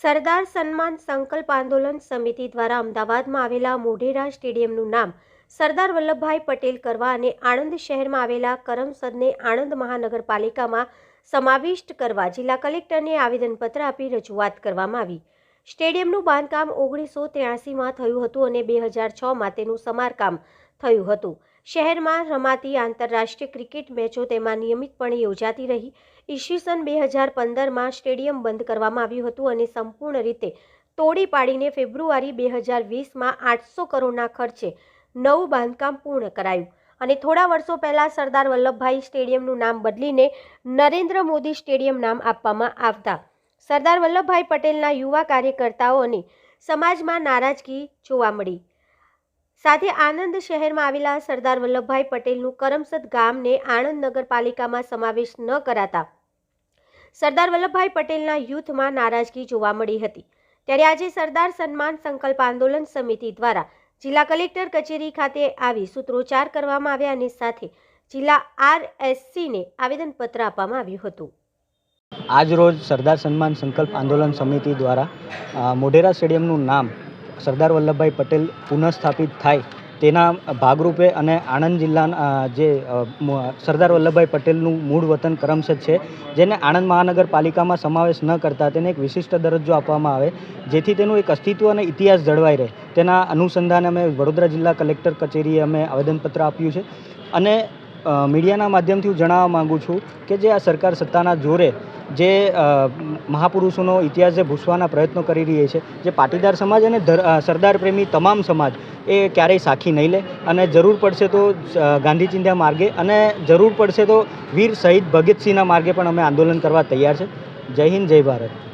સરદાર સન્માન સંકલ્પ આંદોલન સમિતિ દ્વારા અમદાવાદમાં આવેલા મોઢેરા સ્ટેડિયમનું નામ સરદાર વલ્લભભાઈ પટેલ કરવા અને આણંદ શહેરમાં આવેલા કરમસદને આણંદ મહાનગરપાલિકામાં સમાવિષ્ટ કરવા જિલ્લા કલેક્ટરને આવેદનપત્ર આપી રજૂઆત કરવામાં આવી. સ્ટેડિયમનું બાંધકામ ઓગણીસો ત્ર્યાસીમાં થયું હતું અને બે હજાર છમાં તેનું સમારકામ થયું હતું. શહેરમાં રમાતી આંતરરાષ્ટ્રીય ક્રિકેટ મેચો તેમાં નિયમિતપણે યોજાતી રહી. ઈસવીસન બે હજાર પંદરમાં સ્ટેડિયમ બંધ કરવામાં આવ્યું હતું અને સંપૂર્ણ રીતે તોડી પાડીને ફેબ્રુઆરી બે હજાર વીસમાં આઠસો કરોડના ખર્ચે નવું બાંધકામ પૂર્ણ કરાયું. અને થોડા વર્ષો પહેલાં સરદાર વલ્લભભાઈ સ્ટેડિયમનું નામ બદલીને નરેન્દ્ર મોદી સ્ટેડિયમ નામ આપવામાં આવતા. સરદાર વલ્લભભાઈ પટેલના યુવા કાર્યકર્તાઓ અને સમાજમાં નારાજગી જોવા મળી. સાથે આણંદ શહેરમાં આવેલા સરદાર વલ્લભભાઈ પટેલનું કરમસદ ગામને આણંદ નગરપાલિકામાં સમાવેશ ન કરાતા સરદાર વલ્લભભાઈ પટેલના યુથમાં નારાજગી જોવા મળી હતી. ત્યારે આજે સરદાર સન્માન સંકલ્પ આંદોલન સમિતિ દ્વારા જિલ્લા કલેક્ટર કચેરી ખાતે આવી સૂત્રોચ્ચાર કરવામાં આવ્યા અને સાથે જિલ્લા આરએસસીને આવેદનપત્ર આપવામાં આવ્યું હતું. આજ રોજ સરદાર સન્માન સંકલ્પ આંદોલન સમિતિ દ્વારા મોઢેરા સ્ટેડિયમનું નામ સરદાર વલ્લભભાઈ પટેલ પુનઃસ્થાપિત થાય તેના ભાગરૂપે અને આણંદ જિલ્લાના જે સરદાર વલ્લભભાઈ પટેલનું મૂળ વતન કરમસદ છે, જેને આણંદ મહાનગરપાલિકામાં સમાવેશ ન કરતા તેને એક વિશિષ્ટ દરજ્જો આપવામાં આવે, જેથી તેનું એક અસ્તિત્વ અને ઇતિહાસ જળવાઈ રહે. તેના અનુસંધાને અમે વડોદરા જિલ્લા કલેક્ટર કચેરીએ અમે આવેદનપત્ર આપ્યું છે અને મીડિયાના માધ્યમથી હું જણાવવા માગું છું કે જે આ સરકાર સત્તાના જોરે જે મહાપુરુષોનો ઇતિહાસ જે ભૂસવાના પ્રયત્નો કરી રહી છે, જે પાટીદાર સમાજ અને સરદાર પ્રેમી તમામ સમાજ એ ક્યારેય સાખી નહીં લે અને જરૂર પડશે તો ગાંધી ચિંધ્યા માર્ગે અને જરૂર પડશે તો વીર શહીદ ભગતસિંહના માર્ગે પણ અમે આંદોલન કરવા તૈયાર છે. જય હિન્દ, જય ભારત.